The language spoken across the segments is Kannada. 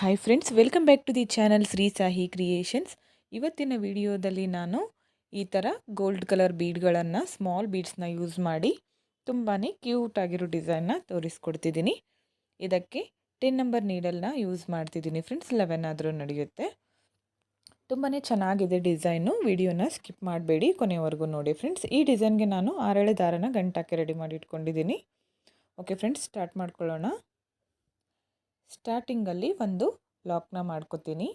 Hi friends welcome back to the channel Shri Sahi creations ಇವತ್ತಿನ ವಿಡಿಯೋದಲ್ಲಿ ನಾನು ಈ ಥರ ಗೋಲ್ಡ್ ಕಲರ್ ಬೀಡ್ಗಳನ್ನು ಸ್ಮಾಲ್ ಬೀಡ್ಸ್ನ ಯೂಸ್ ಮಾಡಿ ತುಂಬಾ ಕ್ಯೂಟ್ ಆಗಿರೋ ಡಿಸೈನ್ನ ತೋರಿಸ್ಕೊಡ್ತಿದ್ದೀನಿ. ಇದಕ್ಕೆ ಟೆನ್ ನಂಬರ್ ನೀಡಲ್ನ ಯೂಸ್ ಮಾಡ್ತಿದ್ದೀನಿ ಫ್ರೆಂಡ್ಸ್ ಲೆವೆನ್ ಆದರೂ ನಡೆಯುತ್ತೆ. ತುಂಬಾ ಚೆನ್ನಾಗಿದೆ ಡಿಸೈನು ವಿಡಿಯೋನ ಸ್ಕಿಪ್ ಮಾಡಬೇಡಿ. ಕೊನೆವರೆಗೂ ನೋಡಿ ಫ್ರೆಂಡ್ಸ್ ಈ ಡಿಸೈನ್ಗೆ ನಾನು ಆರೇಳೆ ದಾರನ ಗಂಟಾಕೆ ರೆಡಿ ಮಾಡಿ ಇಟ್ಕೊಂಡಿದ್ದೀನಿ. ಓಕೆ ಫ್ರೆಂಡ್ಸ್ ಸ್ಟಾರ್ಟ್ ಮಾಡ್ಕೊಳ್ಳೋಣ. ಸ್ಟಾರ್ಟಿಂಗಲ್ಲಿ ಒಂದು ಲಾಕ್ನ ಮಾಡ್ಕೋತೀನಿ.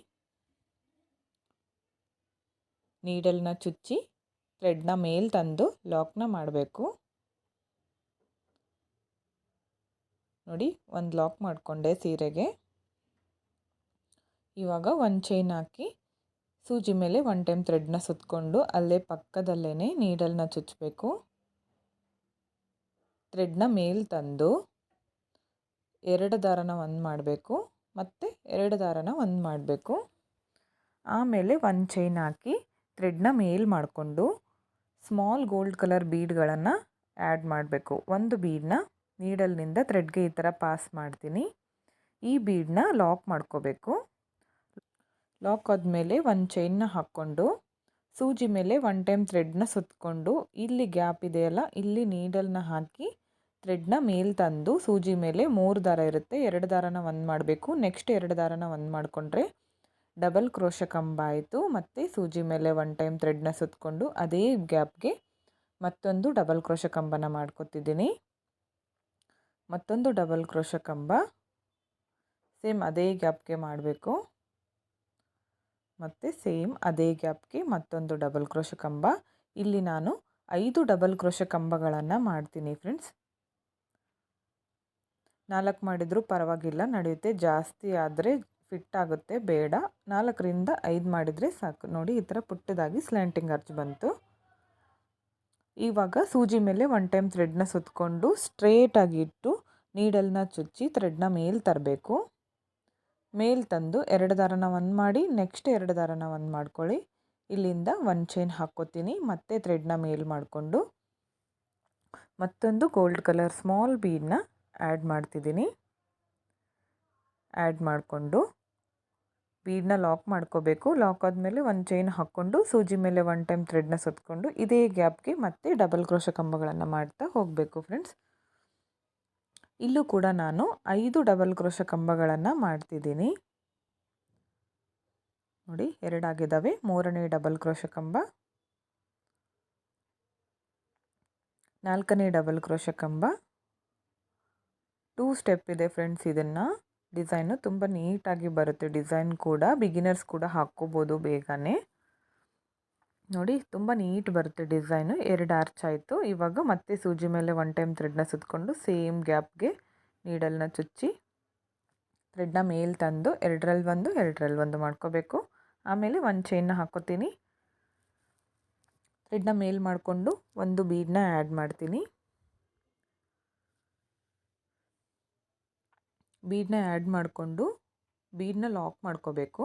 ನೀಡಲ್ನ ಚುಚ್ಚಿ ಥ್ರೆಡ್ನ ಮೇಲೆ ತಂದು ಲಾಕ್ನ ಮಾಡಬೇಕು. ನೋಡಿ, ಒಂದು ಲಾಕ್ ಮಾಡಿಕೊಂಡೆ ಸೀರೆಗೆ. ಇವಾಗ ಒಂದು ಚೈನ್ ಹಾಕಿ ಸೂಜಿ ಮೇಲೆ ಒನ್ ಟೈಮ್ ಥ್ರೆಡ್ನ ಸುತ್ತಕೊಂಡು ಅಲ್ಲೇ ಪಕ್ಕದಲ್ಲೇ ನೀಡಲ್ನ ಚುಚ್ಚಬೇಕು ಥ್ರೆಡ್ನ ಮೇಲೆ ತಂದು ಎರಡು ದಾರನ ಒಂದು ಮಾಡಬೇಕು, ಮತ್ತು ಎರಡು ದಾರನ ಒಂದು ಮಾಡಬೇಕು. ಆಮೇಲೆ ಒಂದು ಚೈನ್ ಹಾಕಿ ಥ್ರೆಡ್ನ ಮೇಲ್ ಮಾಡಿಕೊಂಡು ಸ್ಮಾಲ್ ಗೋಲ್ಡ್ ಕಲರ್ ಬೀಡ್ಗಳನ್ನು ಆ್ಯಡ್ ಮಾಡಬೇಕು. ಒಂದು ಬೀಡನ್ನ ನೀಡಲ್ನಿಂದ ಥ್ರೆಡ್ಗೆ ಈ ಥರ ಪಾಸ್ ಮಾಡ್ತೀನಿ. ಈ ಬೀಡನ್ನ ಲಾಕ್ ಮಾಡ್ಕೋಬೇಕು. ಲಾಕ್ ಆದಮೇಲೆ ಒಂದು ಚೈನ್ನ ಹಾಕ್ಕೊಂಡು ಸೂಜಿ ಮೇಲೆ ಒನ್ ಟೈಮ್ ಥ್ರೆಡ್ನ ಸುತ್ತಕೊಂಡು ಇಲ್ಲಿ ಗ್ಯಾಪ್ ಇದೆಯಲ್ಲ ಇಲ್ಲಿ ನೀಡಲ್ನ ಹಾಕಿ ಥ್ರೆಡ್ನ ಮೇಲ್ ತಂದು ಸೂಜಿ ಮೇಲೆ ಮೂರು ದಾರ ಇರುತ್ತೆ. ಎರಡು ದಾರನ ಒಂದು ಮಾಡಬೇಕು. ನೆಕ್ಸ್ಟ್ ಎರಡು ದಾರನ ಒಂದು ಮಾಡಿಕೊಂಡ್ರೆ ಡಬಲ್ ಕ್ರೋಶ ಕಂಬ ಆಯಿತು. ಮತ್ತು ಸೂಜಿ ಮೇಲೆ ಒನ್ ಟೈಮ್ ಥ್ರೆಡ್ನ ಸುತ್ತಕೊಂಡು ಅದೇ ಗ್ಯಾಪ್ಗೆ ಮತ್ತೊಂದು ಡಬಲ್ ಕ್ರೋಶ ಕಂಬನ ಮಾಡ್ಕೊತಿದ್ದೀನಿ. ಮತ್ತೊಂದು ಡಬಲ್ ಕ್ರೋಶ ಕಂಬ ಸೇಮ್ ಅದೇ ಗ್ಯಾಪ್ಗೆ ಮಾಡಬೇಕು. ಮತ್ತು ಸೇಮ್ ಅದೇ ಗ್ಯಾಪ್ಗೆ ಮತ್ತೊಂದು ಡಬಲ್ ಕ್ರೋಶ ಕಂಬ. ಇಲ್ಲಿ ನಾನು ಐದು ಡಬಲ್ ಕ್ರೋಶ ಕಂಬಗಳನ್ನು ಮಾಡ್ತೀನಿ ಫ್ರೆಂಡ್ಸ್. ನಾಲ್ಕು ಮಾಡಿದರೂ ಪರವಾಗಿಲ್ಲ, ನಡೆಯುತ್ತೆ. ಜಾಸ್ತಿ ಆದರೆ ಫಿಟ್ ಆಗುತ್ತೆ, ಬೇಡ. ನಾಲ್ಕರಿಂದ ಐದು ಮಾಡಿದರೆ ಸಾಕು. ನೋಡಿ, ಈ ಥರ ಪುಟ್ಟದಾಗಿ ಸ್ಲ್ಯಾಂಟಿಂಗ್ ಅರ್ಚ್ ಬಂತು. ಇವಾಗ ಸೂಜಿ ಮೇಲೆ ಒನ್ ಟೈಮ್ ಥ್ರೆಡ್ನ ಸುತ್ತಕೊಂಡು ಸ್ಟ್ರೇಟಾಗಿ ಇಟ್ಟು ನೀಡಲ್ನ ಚುಚ್ಚಿ ಥ್ರೆಡ್ನ ಮೇಲ್ ತರಬೇಕು. ಮೇಲ್ ತಂದು ಎರಡು ದಾರನ ಒಂದು ಮಾಡಿ ನೆಕ್ಸ್ಟ್ ಎರಡು ದಾರನ ಒಂದು ಮಾಡ್ಕೊಳ್ಳಿ. ಇಲ್ಲಿಂದ ಒಂದು ಚೈನ್ ಹಾಕ್ಕೋತೀನಿ. ಮತ್ತೆ ಥ್ರೆಡ್ನ ಮೇಲ್ ಮಾಡಿಕೊಂಡು ಮತ್ತೊಂದು ಗೋಲ್ಡ್ ಕಲರ್ ಸ್ಮಾಲ್ ಬೀಡನ್ನ ಆ್ಯಡ್ ಮಾಡ್ತಿದ್ದೀನಿ. ಆ್ಯಡ್ ಮಾಡಿಕೊಂಡು ಬೀಡನ್ನ ಲಾಕ್ ಮಾಡ್ಕೋಬೇಕು. ಲಾಕ್ ಆದಮೇಲೆ ಒಂದು ಚೈನ್ ಹಾಕ್ಕೊಂಡು ಸೂಜಿ ಮೇಲೆ ಒನ್ ಟೈಮ್ ಥ್ರೆಡ್ನ ಸುತ್ತಕೊಂಡು ಇದೇ ಗ್ಯಾಪ್ಗೆ ಮತ್ತೆ ಡಬಲ್ ಕ್ರೋಶ ಕಂಬಗಳನ್ನು ಮಾಡ್ತಾ ಹೋಗಬೇಕು ಫ್ರೆಂಡ್ಸ್. ಇಲ್ಲೂ ಕೂಡ ನಾನು ಐದು ಡಬಲ್ ಕ್ರೋಶ ಕಂಬಗಳನ್ನು ಮಾಡ್ತಿದ್ದೀನಿ. ನೋಡಿ ಎರಡಾಗಿದ್ದಾವೆ ಮೂರನೇ ಡಬಲ್ ಕ್ರೋಶ ಕಂಬ. ನಾಲ್ಕನೇ ಡಬಲ್ ಕ್ರೋಶ ಕಂಬ. ಟೂ ಸ್ಟೆಪ್ ಇದೆ ಫ್ರೆಂಡ್ಸ್ ಇದನ್ನು. ಡಿಸೈನು ತುಂಬ ನೀಟಾಗಿ ಬರುತ್ತೆ. ಡಿಸೈನ್ ಕೂಡ ಬಿಗಿನರ್ಸ್ ಕೂಡ ಹಾಕ್ಕೋಬೋದು ಬೇಗನೆ. ನೋಡಿ, ತುಂಬ ನೀಟ್ ಬರುತ್ತೆ ಡಿಸೈನು. ಎರಡು ಆರ್ಚ್ ಆಯಿತು. ಇವಾಗ ಮತ್ತೆ ಸೂಜಿ ಮೇಲೆ ಒನ್ ಟೈಮ್ ಥ್ರೆಡ್ನ ಸುತ್ತಕೊಂಡು ಸೇಮ್ ಗ್ಯಾಪ್ಗೆ ನೀಡಲ್ನ ಚುಚ್ಚಿ ಥ್ರೆಡ್ನ ಮೇಲೆ ತಂದು ಎರಡರಲ್ಲಿ ಒಂದು ಎರಡರಲ್ಲಿ ಒಂದು ಮಾಡ್ಕೋಬೇಕು. ಆಮೇಲೆ ಒಂದು ಚೈನ್ನ ಹಾಕೋತೀನಿ. ಥ್ರೆಡ್ನ ಮೇಲ್ ಮಾಡಿಕೊಂಡು ಒಂದು ಬೀಡನ್ನ ಆ್ಯಡ್ ಮಾಡ್ತೀನಿ. ಬೀಡನ್ನ ಆ್ಯಡ್ ಮಾಡಿಕೊಂಡು ಬೀಡನ್ನ ಲಾಕ್ ಮಾಡ್ಕೋಬೇಕು.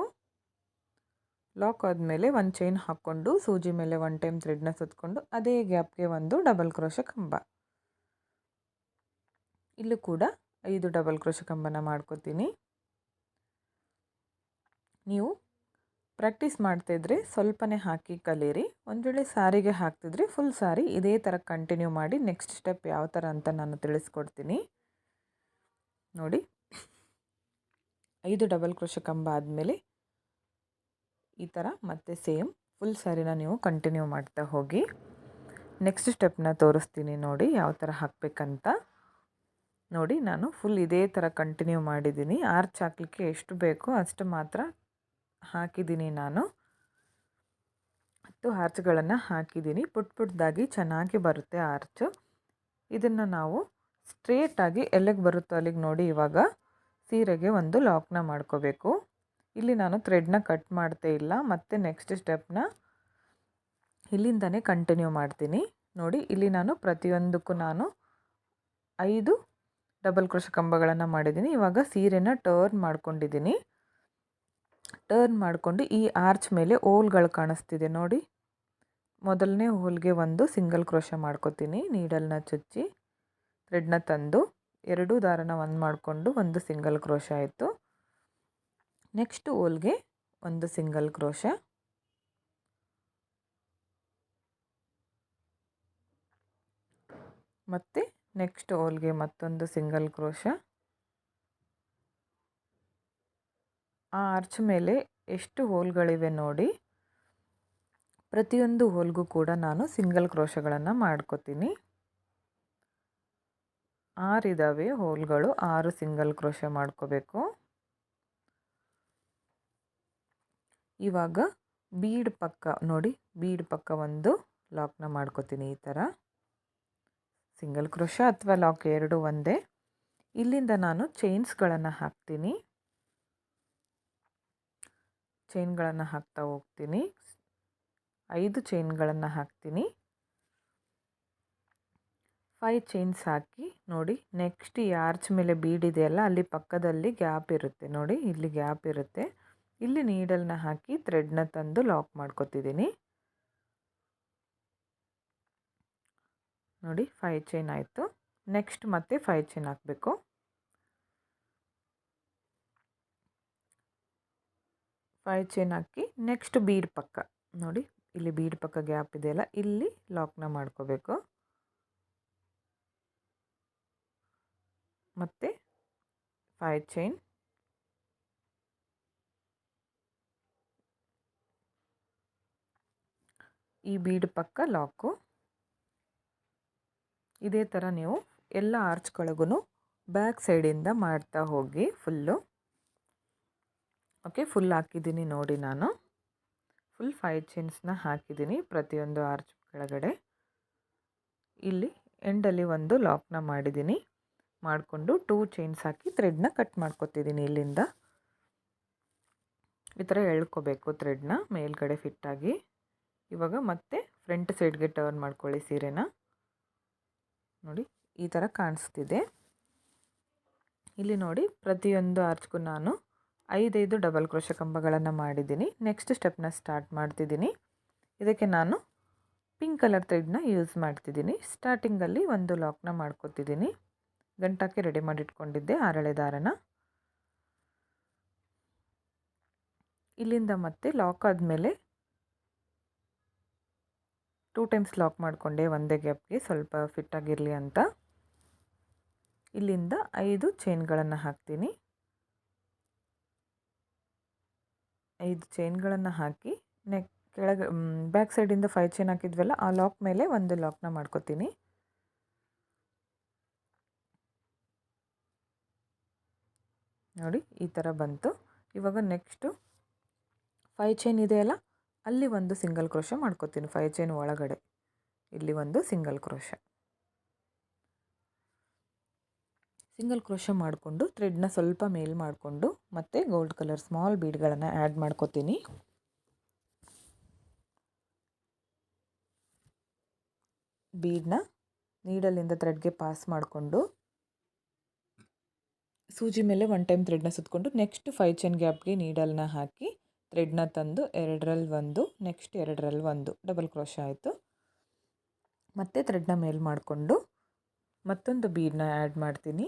ಲಾಕ್ ಆದಮೇಲೆ ಒಂದು ಚೈನ್ ಹಾಕ್ಕೊಂಡು ಸೂಜಿ ಮೇಲೆ ಒನ್ ಟೈಮ್ ಥ್ರೆಡ್ನ ಸುತ್ತಕೊಂಡು ಅದೇ ಗ್ಯಾಪ್ಗೆ ಒಂದು ಡಬಲ್ ಕ್ರೋಶ ಕಂಬ. ಇಲ್ಲೂ ಕೂಡ ಐದು ಡಬಲ್ ಕ್ರೋಶ ಕಂಬನ ಮಾಡ್ಕೋತೀನಿ. ನೀವು ಪ್ರಾಕ್ಟೀಸ್ ಮಾಡ್ತಾಯಿದ್ರೆ ಸ್ವಲ್ಪನೇ ಹಾಕಿ ಕಲೀರಿ. ಒಂದು ವೇಳೆ ಸಾರಿಗೆ ಹಾಕ್ತಿದ್ರೆ ಫುಲ್ ಸಾರಿ ಇದೇ ಥರ ಕಂಟಿನ್ಯೂ ಮಾಡಿ ನೆಕ್ಸ್ಟ್ ಸ್ಟೆಪ್ ಯಾವ ಥರ ಅಂತ ನಾನು ತಿಳಿಸ್ಕೊಡ್ತೀನಿ. ನೋಡಿ. ಐದು ಡಬಲ್ ಕ್ರೋಶ ಕಂಬ ಆದಮೇಲೆ ಈ ಥರ ಮತ್ತೆ ಸೇಮ್ ಫುಲ್ ಸ್ಯಾರಿನ ನೀವು ಕಂಟಿನ್ಯೂ ಮಾಡ್ತಾ ಹೋಗಿ. ನೆಕ್ಸ್ಟ್ ಸ್ಟೆಪ್ನ ತೋರಿಸ್ತೀನಿ ನೋಡಿ ಯಾವ ಥರ ಹಾಕಬೇಕಂತ. ನೋಡಿ ನಾನು ಫುಲ್ ಇದೇ ಥರ ಕಂಟಿನ್ಯೂ ಮಾಡಿದ್ದೀನಿ. ಆರ್ಚ್ ಹಾಕಲಿಕ್ಕೆ ಎಷ್ಟು ಬೇಕೋ ಅಷ್ಟು ಮಾತ್ರ ಹಾಕಿದ್ದೀನಿ ನಾನು. ಹತ್ತು ಆರ್ಚ್ಗಳನ್ನು ಹಾಕಿದ್ದೀನಿ. ಪುಟ್ ಪುಟ್ಟದಾಗಿ ಚೆನ್ನಾಗಿ ಬರುತ್ತೆ ಆರ್ಚು. ಇದನ್ನು ನಾವು ಸ್ಟ್ರೇಟಾಗಿ ಎಲ್ಲಿಗೆ ಬರುತ್ತೋ ಅಲ್ಲಿಗೆ ನೋಡಿ ಇವಾಗ. ಸೀರೆಗೆ ಒಂದು ಲಾಕ್ನ ಮಾಡ್ಕೋಬೇಕು. ಇಲ್ಲಿ ನಾನು ಥ್ರೆಡ್ನ ಕಟ್ ಮಾಡ್ತೇ ಇಲ್ಲ, ಮತ್ತು ನೆಕ್ಸ್ಟ್ ಸ್ಟೆಪ್ನ ಇಲ್ಲಿಂದನೇ ಕಂಟಿನ್ಯೂ ಮಾಡ್ತೀನಿ. ನೋಡಿ, ಇಲ್ಲಿ ನಾನು ಪ್ರತಿಯೊಂದಕ್ಕೂ ನಾನು ಐದು ಡಬಲ್ ಕ್ರೋಶ ಕಂಬಗಳನ್ನು ಮಾಡಿದ್ದೀನಿ. ಇವಾಗ ಸೀರೆನ ಟರ್ನ್ ಮಾಡ್ಕೊಂಡಿದ್ದೀನಿ. ಟರ್ನ್ ಮಾಡಿಕೊಂಡು ಈ ಆರ್ಚ್ ಮೇಲೆ ಹೋಲ್ಗಳು ಕಾಣಿಸ್ತಿದೆ ನೋಡಿ. ಮೊದಲನೇ ಹೋಲ್ಗೆ ಒಂದು ಸಿಂಗಲ್ ಕ್ರೋಶ ಮಾಡ್ಕೋತೀನಿ, ನೀಡಲ್ನ ಚುಚ್ಚಿ, ಥ್ರೆಡ್ನ ತಂದು. ಎರಡೂ ದಾರನ ಒಂದು ಮಾಡಿಕೊಂಡು ಒಂದು ಸಿಂಗಲ್ ಕ್ರೋಶ ಆಯಿತು. ನೆಕ್ಸ್ಟ್ ಓಲ್ಗೆ ಒಂದು ಸಿಂಗಲ್ ಕ್ರೋಶ. ಮತ್ತು ನೆಕ್ಸ್ಟ್ ಓಲ್ಗೆ ಮತ್ತೊಂದು ಸಿಂಗಲ್ ಕ್ರೋಶ. ಆ ಆರ್ಚ್ ಮೇಲೆ ಎಷ್ಟು ಹೋಲ್ಗಳಿವೆ ನೋಡಿ. ಪ್ರತಿಯೊಂದು ಹೋಲ್ಗೂ ಕೂಡ ನಾನು ಸಿಂಗಲ್ ಕ್ರೋಶಗಳನ್ನು ಮಾಡ್ಕೋತೀನಿ. ಆರಿದ್ದಾವೆ ಹೋಲ್ಗಳು ಆರು ಸಿಂಗಲ್ ಕ್ರೋಶ ಮಾಡ್ಕೋಬೇಕು. ಇವಾಗ ಬೀಡ್ ಪಕ್ಕ, ನೋಡಿ ಬೀಡ್ ಪಕ್ಕ ಒಂದು ಲಾಕ್ನ ಮಾಡ್ಕೋತೀನಿ ಈ ಥರ. ಸಿಂಗಲ್ ಕ್ರೋಶ ಅಥವಾ ಲಾಕ್ ಎರಡು ಒಂದೇ. ಇಲ್ಲಿಂದ ನಾನು ಚೈನ್ಸ್ಗಳನ್ನು ಹಾಕ್ತೀನಿ. ಚೈನ್ಗಳನ್ನು ಹಾಕ್ತಾ ಹೋಗ್ತೀನಿ. ಐದು ಚೈನ್ಗಳನ್ನು ಹಾಕ್ತೀನಿ. ಫೈವ್ ಚೈನ್ಸ್ ಹಾಕಿ ನೋಡಿ, ನೆಕ್ಸ್ಟ್ ಈ ಆರ್ಚ್ ಮೇಲೆ ಬೀಡ್ ಇದೆಯಲ್ಲ, ಅಲ್ಲಿ ಪಕ್ಕದಲ್ಲಿ ಗ್ಯಾಪ್ ಇರುತ್ತೆ ನೋಡಿ, ಇಲ್ಲಿ ಗ್ಯಾಪ್ ಇರುತ್ತೆ. ಇಲ್ಲಿ ನೀಡಲ್ನ ಹಾಕಿ ಥ್ರೆಡ್ನ ತಂದು ಲಾಕ್ ಮಾಡ್ಕೋತಿದ್ದೀನಿ. ನೋಡಿ ಫೈ ಚೈನ್ ಆಯಿತು. ನೆಕ್ಸ್ಟ್ ಮತ್ತೆ ಫೈ ಚೈನ್ ಹಾಕಬೇಕು. ಫೈ ಚೈನ್ ಹಾಕಿ ನೆಕ್ಸ್ಟ್ ಬೀಡ್ ಪಕ್ಕ. ನೋಡಿ, ಇಲ್ಲಿ ಬೀಡ್ ಪಕ್ಕ ಗ್ಯಾಪ್ ಇದೆಯಲ್ಲ, ಇಲ್ಲಿ ಲಾಕ್ನ ಮಾಡ್ಕೋಬೇಕು. ಮತ್ತು ಫೈವ್ ಚೈನ್ ಈ ಬೀಡ್ ಪಕ್ಕ ಲಾಕು ಇದೇ ಥರ ನೀವು ಎಲ್ಲ ಆರ್ಚ್ಗಳಿಗೂ ಬ್ಯಾಕ್ ಸೈಡಿಂದ ಮಾಡ್ತಾ ಹೋಗಿ ಫುಲ್ಲು ಓಕೆ ಫುಲ್ ಹಾಕಿದ್ದೀನಿ ನೋಡಿ ನಾನು. ಫುಲ್ ಫೈವ್ ಚೈನ್ಸ್ನ ಹಾಕಿದ್ದೀನಿ ಪ್ರತಿಯೊಂದು ಆರ್ಚ್ ಕೆಳಗಡೆ. ಇಲ್ಲಿ ಎಂಡಲ್ಲಿ ಒಂದು ಲಾಕ್ನ ಮಾಡಿದ್ದೀನಿ. ಮಾಡಿಕೊಂಡು ಟೂ ಚೈನ್ಸ್ ಹಾಕಿ ಥ್ರೆಡ್ನ ಕಟ್ ಮಾಡ್ಕೋತಿದ್ದೀನಿ ಇಲ್ಲಿಂದ. ಈ ಥರ ಎಳ್ಕೋಬೇಕು ಥ್ರೆಡ್ನ ಮೇಲ್ಗಡೆ ಫಿಟ್ಟಾಗಿ ಇವಾಗ ಮತ್ತೆ ಫ್ರಂಟ್ ಸೈಡ್ಗೆ ಟರ್ನ್ ಮಾಡ್ಕೊಳ್ಳಿ ಸೀರೆನ. ನೋಡಿ, ಈ ಥರ ಕಾಣಿಸ್ತಿದೆ. ಇಲ್ಲಿ ನೋಡಿ, ಪ್ರತಿಯೊಂದು ಆರ್ಚ್ಗೂ ನಾನು ಐದೈದು ಡಬಲ್ ಕ್ರೋಶ ಕಂಬಗಳನ್ನು ಮಾಡಿದ್ದೀನಿ. ನೆಕ್ಸ್ಟ್ ಸ್ಟೆಪ್ನ ಸ್ಟಾರ್ಟ್ ಮಾಡ್ತಿದ್ದೀನಿ. ಇದಕ್ಕೆ ನಾನು ಪಿಂಕ್ ಕಲರ್ ಥ್ರೆಡ್ನ ಯೂಸ್ ಮಾಡ್ತಿದ್ದೀನಿ. ಸ್ಟಾರ್ಟಿಂಗಲ್ಲಿ ಒಂದು ಲಾಕ್ನ ಮಾಡ್ಕೊತಿದ್ದೀನಿ. ಗಂಟಕ್ಕೆ ರೆಡಿ ಮಾಡಿಟ್ಕೊಂಡಿದ್ದೆ ಹರಳೆ ದಾರನ. ಇಲ್ಲಿಂದ ಮತ್ತೆ ಲಾಕ್ ಆದಮೇಲೆ ಟೂ ಟೈಮ್ಸ್ ಲಾಕ್ ಮಾಡಿಕೊಂಡೆ, ಒಂದೇ ಗ್ಯಾಪ್ಗೆ ಸ್ವಲ್ಪ ಫಿಟ್ಟಾಗಿರಲಿ ಅಂತ. ಇಲ್ಲಿಂದ ಐದು ಚೈನ್ಗಳನ್ನು ಹಾಕ್ತೀನಿ. ಐದು ಚೈನ್ಗಳನ್ನು ಹಾಕಿ ನೆಕ್ ಕೆಳಗೆ ಬ್ಯಾಕ್ ಸೈಡಿಂದ ಫೈವ್ ಚೈನ್ ಹಾಕಿದ್ವಲ್ಲ, ಆ ಲಾಕ್ ಮೇಲೆ ಒಂದು ಲಾಕ್ನ ಮಾಡ್ಕೋತೀನಿ. ನೋಡಿ, ಈ ಥರ ಬಂತು. ಇವಾಗ ನೆಕ್ಸ್ಟು ಫೈ ಚೈನ್ ಇದೆಯಲ್ಲ ಅಲ್ಲಿ ಒಂದು ಸಿಂಗಲ್ ಕ್ರೋಶ ಮಾಡ್ಕೋತೀನಿ. ಫೈ ಚೈನ್ ಒಳಗಡೆ. ಇಲ್ಲಿ ಒಂದು ಸಿಂಗಲ್ ಕ್ರೋಶ ಸಿಂಗಲ್ ಕ್ರೋಶ ಮಾಡಿಕೊಂಡು ಥ್ರೆಡ್ನ ಸ್ವಲ್ಪ ಮೇಲ್ ಮಾಡಿಕೊಂಡು, ಮತ್ತು ಗೋಲ್ಡ್ ಕಲರ್ ಸ್ಮಾಲ್ ಬೀಡ್ಗಳನ್ನು ಆ್ಯಡ್ ಮಾಡ್ಕೋತೀನಿ. ಬೀಡನ್ನ ನೀಡಲ್ಲಿಂದ ಥ್ರೆಡ್ಗೆ ಪಾಸ್ ಮಾಡಿಕೊಂಡು ಸೂಜಿ ಮೇಲೆ ಒನ್ ಟೈಮ್ ಥ್ರೆಡ್ನ ಸುತ್ತಕೊಂಡು ನೆಕ್ಸ್ಟ್ ಫೈವ್ ಚೈನ್ ಗ್ಯಾಪ್ಗೆ ನೀಡಲ್ನ ಹಾಕಿ ಥ್ರೆಡ್ನ ತಂದು ಎರಡರಲ್ಲಿ ಒಂದು ನೆಕ್ಸ್ಟ್ ಎರಡರಲ್ಲಿ ಒಂದು ಡಬಲ್ ಕ್ರೋಶ ಆಯಿತು. ಮತ್ತೆ ಥ್ರೆಡ್ನ ಮೇಲ್ ಮಾಡಿಕೊಂಡು ಮತ್ತೊಂದು ಬೀಡನ್ನ ಆ್ಯಡ್ ಮಾಡ್ತೀನಿ.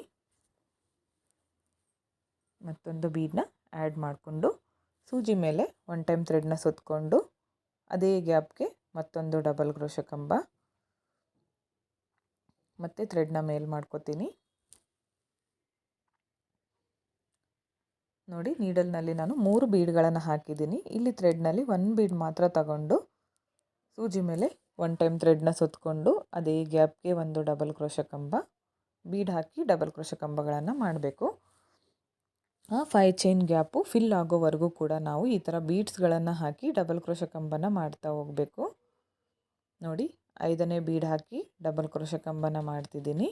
ಮತ್ತೊಂದು ಬೀಡನ್ನ ಆ್ಯಡ್ ಮಾಡಿಕೊಂಡು ಸೂಜಿ ಮೇಲೆ ಒನ್ ಟೈಮ್ ಥ್ರೆಡ್ನ ಸುತ್ತಕೊಂಡು ಅದೇ ಗ್ಯಾಪ್ಗೆ ಮತ್ತೊಂದು ಡಬಲ್ ಕ್ರೋಶ ಕಂಬ. ಮತ್ತು ಥ್ರೆಡ್ನ ಮೇಲ್ ಮಾಡ್ಕೋತೀನಿ. ನೋಡಿ, ನೀಡಲ್ನಲ್ಲಿ ನಾನು ಮೂರು ಬೀಡ್ಗಳನ್ನು ಹಾಕಿದ್ದೀನಿ. ಇಲ್ಲಿ ಥ್ರೆಡ್ನಲ್ಲಿ ಒನ್ ಬೀಡ್ ಮಾತ್ರ ತಗೊಂಡು, ಸೂಜಿ ಮೇಲೆ ಒನ್ ಟೈಮ್ ಥ್ರೆಡ್ನ ಸುತ್ತಕೊಂಡು ಅದೇ ಗ್ಯಾಪ್ಗೆ ಒಂದು ಡಬಲ್ ಕ್ರೋಶ ಕಂಬ, ಬೀಡ್ ಹಾಕಿ ಡಬಲ್ ಕ್ರೋಶ ಕಂಬಗಳನ್ನು ಮಾಡಬೇಕು. ಆ ಫೈ ಚೈನ್ ಗ್ಯಾಪು ಫಿಲ್ ಆಗೋವರೆಗೂ ಕೂಡ ನಾವು ಈ ಥರ ಬೀಡ್ಸ್ಗಳನ್ನು ಹಾಕಿ ಡಬಲ್ ಕ್ರೋಶ ಕಂಬನ ಮಾಡ್ತಾ ಹೋಗಬೇಕು. ನೋಡಿ, ಐದನೇ ಬೀಡ್ ಹಾಕಿ ಡಬಲ್ ಕ್ರೋಶ ಕಂಬನ ಮಾಡ್ತಿದ್ದೀನಿ.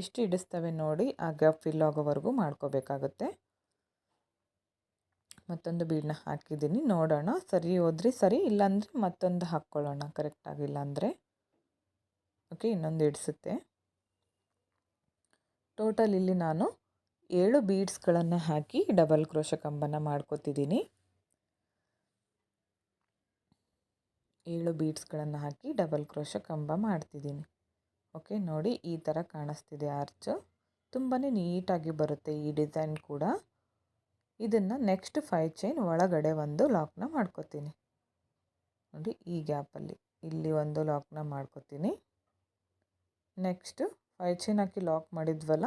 ಎಷ್ಟು ಹಿಡಿಸ್ತವೆ ನೋಡಿ ಆ ಗ್ಯಾಪ್ ಫಿಲ್ ಆಗೋವರೆಗೂ ಮಾಡ್ಕೋಬೇಕಾಗುತ್ತೆ. ಮತ್ತೊಂದು ಬೀಡನ್ನ ಹಾಕಿದ್ದೀನಿ, ನೋಡೋಣ. ಸರಿ ಹೋದ್ರೆ ಸರಿ, ಇಲ್ಲಾಂದರೆ ಮತ್ತೊಂದು ಹಾಕ್ಕೊಳ್ಳೋಣ. ಕರೆಕ್ಟಾಗಿಲ್ಲ ಅಂದರೆ ಓಕೆ ಇನ್ನೊಂದು ಹಿಡಿಸುತ್ತೆ. ಟೋಟಲ್ ಇಲ್ಲಿ ನಾನು ಏಳು ಬೀಡ್ಸ್ಗಳನ್ನು ಹಾಕಿ ಡಬಲ್ ಕ್ರೋಶ ಕಂಬನ ಮಾಡ್ಕೋತಿದ್ದೀನಿ. ಏಳು ಬೀಡ್ಸ್ಗಳನ್ನು ಹಾಕಿ ಡಬಲ್ ಕ್ರೋಶ ಕಂಬ ಮಾಡ್ತಿದ್ದೀನಿ. ಓಕೆ, ನೋಡಿ ಈ ಥರ ಕಾಣಿಸ್ತಿದೆ ಆರ್ಚು. ತುಂಬಾ ನೀಟಾಗಿ ಬರುತ್ತೆ ಈ ಡಿಸೈನ್ ಕೂಡ. ಇದನ್ನು ನೆಕ್ಸ್ಟ್ ಫೈವ್ ಚೈನ್ ಒಳಗಡೆ ಒಂದು ಲಾಕ್ನ ಮಾಡ್ಕೋತೀನಿ. ನೋಡಿ ಈ ಗ್ಯಾಪಲ್ಲಿ ಇಲ್ಲಿ ಒಂದು ಲಾಕ್ನ ಮಾಡ್ಕೋತೀನಿ. ನೆಕ್ಸ್ಟ್ ಫೈವ್ ಚೈನ್ ಹಾಕಿ ಲಾಕ್ ಮಾಡಿದ್ವಲ್ಲ?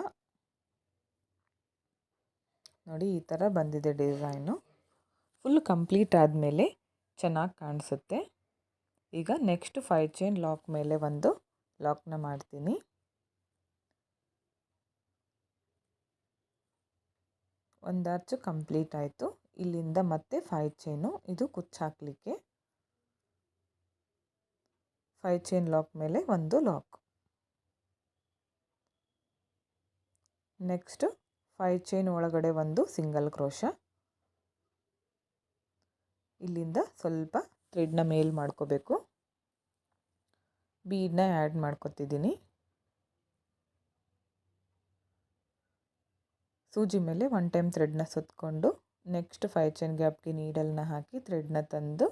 ನೋಡಿ ಈ ಥರ ಬಂದಿದೆ ಡಿಸೈನು. ಫುಲ್ ಕಂಪ್ಲೀಟ್ ಆದಮೇಲೆ ಚೆನ್ನಾಗಿ ಕಾಣಿಸುತ್ತೆ. ಈಗ ನೆಕ್ಸ್ಟ್ ಫೈವ್ ಚೈನ್ ಲಾಕ್ ಮೇಲೆ ಒಂದು ಲಾಕ್ನ ಮಾಡ್ತೀನಿ. ಒಂದು ಅರ್ಚು ಕಂಪ್ಲೀಟ್ ಆಯಿತು. ಇಲ್ಲಿಂದ ಮತ್ತೆ ಫೈವ್ ಚೈನು ಇದು ಕುಚ್ಚಾಕಲಿಕ್ಕೆ ಫೈವ್ ಚೈನ್ ಲಾಕ್ ಮೇಲೆ ಒಂದು ಲಾಕ್ ನೆಕ್ಸ್ಟ್ ಫೈವ್ ಚೈನ್ ಒಳಗಡೆ ಒಂದು ಸಿಂಗಲ್ ಕ್ರೋಶ ಇಲ್ಲಿಂದ ಸ್ವಲ್ಪ ಥ್ರೆಡ್ನ ಮೇಲ್ ಮಾಡ್ಕೋಬೇಕು. ಬೀಡನ್ನ ಆ್ಯಡ್ ಮಾಡ್ಕೊತಿದ್ದೀನಿ. ಸೂಜಿ ಮೇಲೆ ಒನ್ ಟೈಮ್ ಥ್ರೆಡ್ನ ಸುತ್ತಕೊಂಡು ನೆಕ್ಸ್ಟ್ ಫೈವ್ ಚೈನ್ ಗ್ಯಾಪ್ಗೆ ನೀಡಲ್ನ ಹಾಕಿ ಥ್ರೆಡ್ನ ತಂದು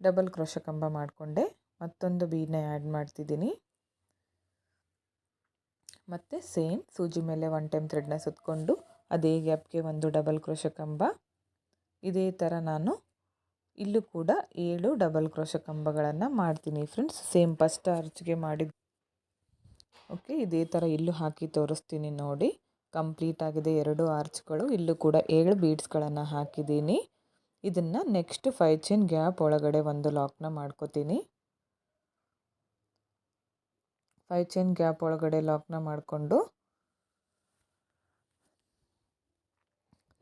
ಡಬಲ್ ಕ್ರೋಶ ಕಂಬ ಮಾಡಿಕೊಂಡೆ. ಮತ್ತೊಂದು ಬೀಡನ್ನ ಆ್ಯಡ್ ಮಾಡ್ತಿದ್ದೀನಿ. ಮತ್ತು ಸೇಮ್ ಸೂಜಿ ಮೇಲೆ ಒನ್ ಟೈಮ್ ಥ್ರೆಡ್ನ ಸುತ್ತಕೊಂಡು ಅದೇ ಗ್ಯಾಪ್ಗೆ ಒಂದು ಡಬಲ್ ಕ್ರೋಶ ಕಂಬ. ಇದೇ ಥರ ನಾನು ಇಲ್ಲೂ ಕೂಡ ಏಳು ಡಬಲ್ ಕ್ರೋಶ ಕಂಬಗಳನ್ನು ಮಾಡ್ತೀನಿ ಫ್ರೆಂಡ್ಸ್ ಸೇಮ್ ಫಸ್ಟ್ ಅರ್ಚ್ಗೆ ಮಾಡಿ ಓಕೆ ಇದೇ ಥರ ಇಲ್ಲೂ ಹಾಕಿ ತೋರಿಸ್ತೀನಿ ನೋಡಿ. ಕಂಪ್ಲೀಟ್ ಆಗಿದೆ ಎರಡು ಆರ್ಚ್ಗಳು ಇಲ್ಲೂ ಕೂಡ ಏಳು ಬೀಡ್ಸ್ಗಳನ್ನು ಹಾಕಿದ್ದೀನಿ. ಇದನ್ನು ನೆಕ್ಸ್ಟ್ ಫೈವ್ ಚೈನ್ ಗ್ಯಾಪ್ ಒಳಗಡೆ ಒಂದು ಲಾಕ್ನ ಮಾಡ್ಕೋತೀನಿ. ಫೈವ್ ಚೈನ್ ಗ್ಯಾಪ್ ಒಳಗಡೆ ಲಾಕ್ನ ಮಾಡಿಕೊಂಡು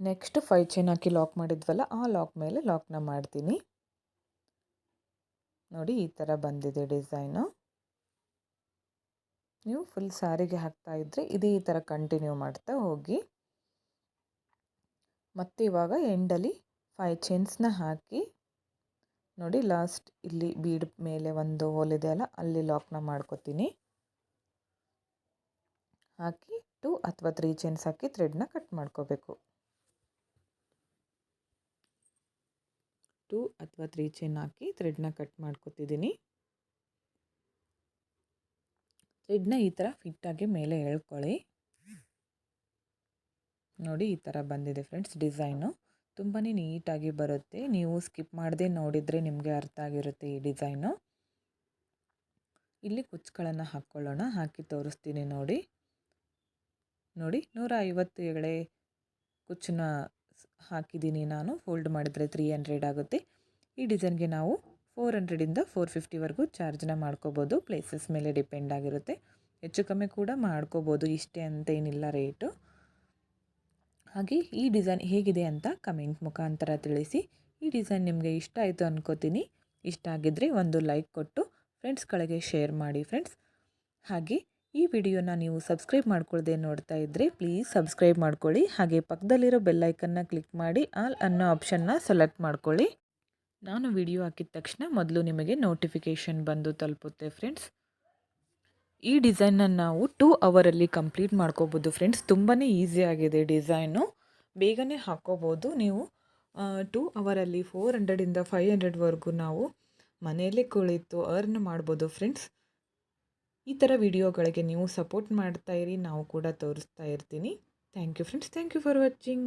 ನೆಕ್ಸ್ಟ್ ಫೈವ್ ಚೈನ್ ಹಾಕಿ ಲಾಕ್ ಮಾಡಿದ್ವಲ್ಲ, ಆ ಲಾಕ್ ಮೇಲೆ ಲಾಕ್ನ ಮಾಡ್ತೀನಿ. ನೋಡಿ, ಈ ಥರ ಬಂದಿದೆ ಡಿಸೈನು. ನೀವು ಫುಲ್ ಸಾರಿಗೆ ಹಾಕ್ತಾ ಇದ್ದರೆ ಇದೇ ಈ ಥರ ಕಂಟಿನ್ಯೂ ಮಾಡ್ತಾ ಹೋಗಿ. ಮತ್ತು ಇವಾಗ ಎಂಡಲ್ಲಿ ಫೈವ್ ಚೈನ್ಸ್ನ ಹಾಕಿ, ನೋಡಿ ಲಾಸ್ಟ್ ಇಲ್ಲಿ ಬೀಡ್ ಮೇಲೆ ಒಂದು ಹೋಲಿದೆ ಅಲ್ಲ, ಅಲ್ಲಿ ಲಾಕ್ನ ಮಾಡ್ಕೋತೀನಿ. ಹಾಕಿ ಟು ಅಥವಾ ತ್ರೀ ಚೈನ್ಸ್ ಹಾಕಿ ಥ್ರೆಡ್ನ ಕಟ್ ಮಾಡ್ಕೋಬೇಕು. ಟೂ ಅಥವಾ ತ್ರೀ ಚೈನ್ ಹಾಕಿ ಥ್ರೆಡ್ನ ಕಟ್ ಮಾಡ್ಕೊತಿದ್ದೀನಿ ಥ್ರೆಡ್ನ ಈ ಥರ ಫಿಟ್ಟಾಗಿ ಮೇಲೆ ಎಳ್ಕೊಳ್ಳಿ. ನೋಡಿ ಈ ಥರ ಬಂದಿದೆ ಫ್ರೆಂಡ್ಸ್ ಡಿಸೈನು ತುಂಬಾ ನೀಟಾಗಿ ಬರುತ್ತೆ. ನೀವು ಸ್ಕಿಪ್ ಮಾಡದೆ ನೋಡಿದರೆ ನಿಮಗೆ ಅರ್ಥ ಆಗಿರುತ್ತೆ ಈ ಡಿಸೈನು ಇಲ್ಲಿ ಕುಚ್ಚುಗಳನ್ನು ಹಾಕ್ಕೊಳ್ಳೋಣ. ಹಾಕಿ ತೋರಿಸ್ತೀನಿ ನೋಡಿ. ನೋಡಿ ನೂರ ಐವತ್ತು ಎಳೆ ಕುಚ್ಚನ್ನ ಹಾಕಿದ್ದೀನಿ ನಾನು. ಫೋಲ್ಡ್ ಮಾಡಿದರೆ ತ್ರೀ ಹಂಡ್ರೆಡ್ ಆಗುತ್ತೆ. ಈ ಡಿಸೈನ್ಗೆ ನಾವು ಫೋರ್ ಹಂಡ್ರೆಡಿಂದ ಫೋರ್ ಫಿಫ್ಟಿವರೆಗೂ ಚಾರ್ಜ್ನ ಮಾಡ್ಕೋಬೋದು. ಪ್ಲೇಸಸ್ ಮೇಲೆ ಡಿಪೆಂಡ್ ಆಗಿರುತ್ತೆ. ಹೆಚ್ಚು ಕಮ್ಮಿ ಕೂಡ ಮಾಡ್ಕೋಬೋದು. ಇಷ್ಟೇ ಅಂತ ಏನಿಲ್ಲ ರೇಟು ಹಾಗೆ ಈ ಡಿಸೈನ್ ಹೇಗಿದೆ ಅಂತ ಕಮೆಂಟ್ ಮುಖಾಂತರ ತಿಳಿಸಿ. ಈ ಡಿಸೈನ್ ನಿಮಗೆ ಇಷ್ಟ ಆಯಿತು ಅನ್ಕೋತೀನಿ. ಇಷ್ಟ ಆಗಿದ್ದರೆ ಒಂದು ಲೈಕ್ ಕೊಟ್ಟು ಫ್ರೆಂಡ್ಸ್ಗಳಿಗೆ ಶೇರ್ ಮಾಡಿ ಫ್ರೆಂಡ್ಸ್ ಹಾಗೆ ಈ ವಿಡಿಯೋನ ನೀವು ಸಬ್ಸ್ಕ್ರೈಬ್ ಮಾಡ್ಕೊಳ್ಳದೆ ನೋಡ್ತಾ ಇದ್ದರೆ ಪ್ಲೀಸ್ ಸಬ್ಸ್ಕ್ರೈಬ್ ಮಾಡ್ಕೊಳ್ಳಿ. ಹಾಗೆ ಪಕ್ಕದಲ್ಲಿರೋ ಬೆಲ್ಲೈಕನ್ನ ಕ್ಲಿಕ್ ಮಾಡಿ ಆಲ್ ಅನ್ನೋ ಆಪ್ಷನ್ನ ಸೆಲೆಕ್ಟ್ ಮಾಡ್ಕೊಳ್ಳಿ. ನಾನು ವಿಡಿಯೋ ಹಾಕಿದ ತಕ್ಷಣ ಮೊದಲು ನಿಮಗೆ ನೋಟಿಫಿಕೇಷನ್ ಬಂದು ತಲುಪುತ್ತೆ ಫ್ರೆಂಡ್ಸ್. ಈ ಡಿಸೈನ್ನ ನಾವು ಟೂ ಅವರಲ್ಲಿ ಕಂಪ್ಲೀಟ್ ಮಾಡ್ಕೋಬೋದು ಫ್ರೆಂಡ್ಸ್. ತುಂಬಾ ಆಗಿದೆ ಡಿಸೈನು. ಬೇಗನೆ ಹಾಕ್ಕೋಬೋದು ನೀವು ಟೂ ಅವರಲ್ಲಿ ಫೋರ್ ಹಂಡ್ರೆಡಿಂದ ಫೈವ್ ಹಂಡ್ರೆಡ್ವರೆಗೂ ನಾವು ಮನೆಯಲ್ಲೇ ಕುಳಿತು ಅರ್ನ್ ಮಾಡ್ಬೋದು ಫ್ರೆಂಡ್ಸ್. ಈ ಥರ ವಿಡಿಯೋಗಳಿಗೆ ನೀವು ಸಪೋರ್ಟ್ ಮಾಡ್ತಾ ಇರಿ, ನಾವು ಕೂಡ ತೋರಿಸ್ತಾ ಇರ್ತೀನಿ. Thank you friends thank you for watching